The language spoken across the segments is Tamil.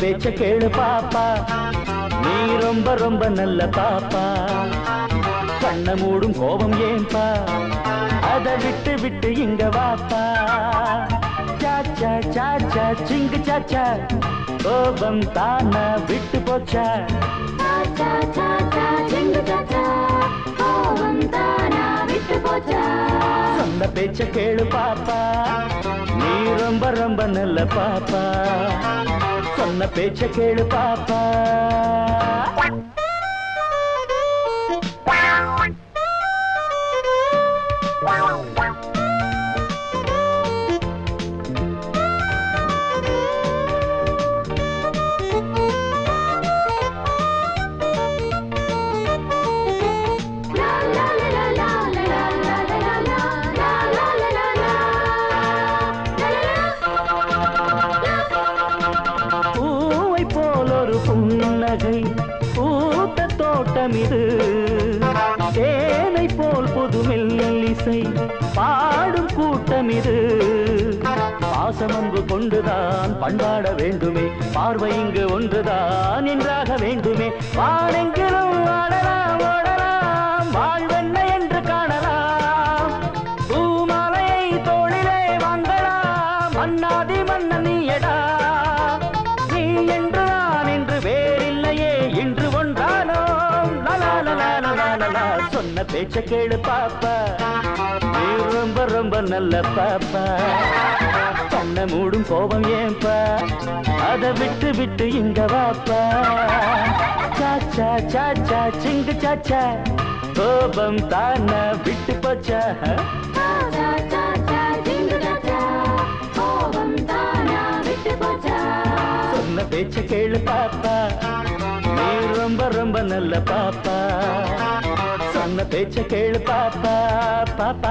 பேச்ச கேளு பாப்பா. நீ ரொம்ப ரொம்ப நல்ல பாப்பா. கண்ண மூடும் கோபம் ஏன்பா அத விட்டு விட்டு இங்க வாப்பா சாச்சா சாச்சா சிங்கு சாச்சா கோபம் தானா விட்டு போச்சா? சொன்ன பேச்ச கேளு பாப்பா. நீ ரொம்ப ரொம்ப நல்ல பாப்பா. சொன்ன பேச்ச கேளு பாப்பா. தோட்டம் இது தேனை போல் புதுமெல்லிசை பாடும் கூட்டம் இது பாசமன்பு கொண்டுதான் பண்பாட வேண்டுமே. பார்வை இங்கு ஒன்றுதான் என்றாக வேண்டுமே. வானெங்கிலும் ஆடலாம் ஓடலாம். வாழ்வென்ன என்று காணலாம். பூமாலையை தோளிலே வாங்கலாம். மன்னாதி சொன்ன பேச்ச கேளு பாப்பா. நீ ரொம்ப ரொம்ப நல்ல பாப்பா. கண்ண மூடும் கோபம் ஏன்பா? அதை விட்டு விட்டு இங்க வாப்பா. சாச்சா சாச்சா சிங்கு சாச்சா கோபம் தானா விட்டு போச்சா? சொன்ன பேச்ச கேளு பாப்பா. நீ ரொம்ப ரொம்ப நல்ல பாப்பா. ನನ್ನ ಪೇಚ ಕೇಳು ಪಾಪ ಪಾಪ.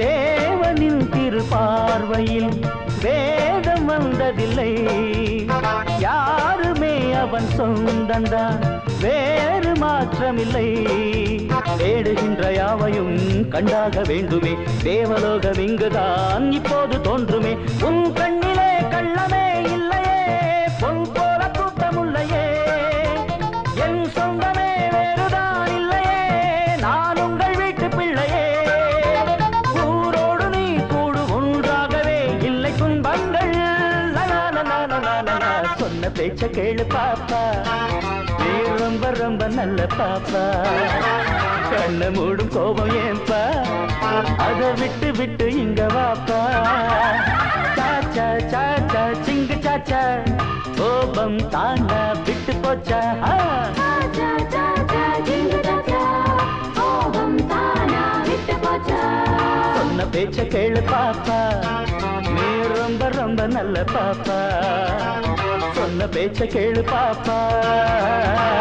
தேவனின் திருப்பார்வையில் வே வந்ததில்லை யாருமே அவன் சொந்தந்தான். வேறு மாற்றமில்லை. தேடுகின்ற யாவையும் கண்டாக வேண்டுமே. தேவலோகம் இங்குதான் இப்போது தோன்றுமே. உன் பேச்ச கேளு பாப்பா. நீ ரொம்ப ரொம்ப நல்ல பாப்பா. கண்ண மூடும் கோபம் ஏன்பா? அதை விட்டு விட்டு இங்க வாப்பா. சாச்சா சாச்சா சிங்கு சாச்சா. கோபம் தானா விட்டு போச்சா? சொன்ன பேச்ச கேளு பாப்பா. நீ ரொம்ப ரொம்ப நல்ல பாப்பா. पेच पापा।